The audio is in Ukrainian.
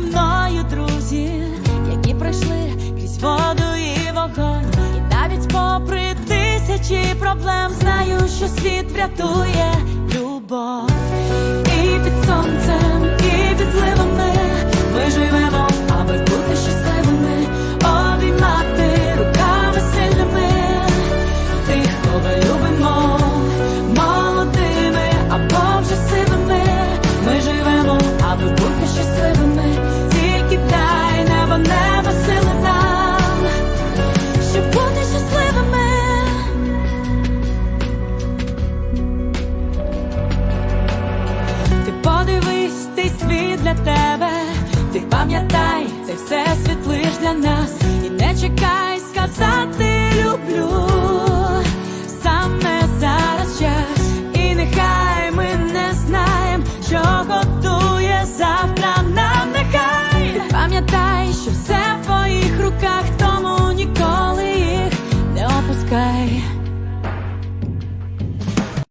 мною друзі, які пройшли крізь воду і вогонь, і навіть попри тисячі проблем знаю, що світ врятує любов. Все світ лиш для нас. І не чекай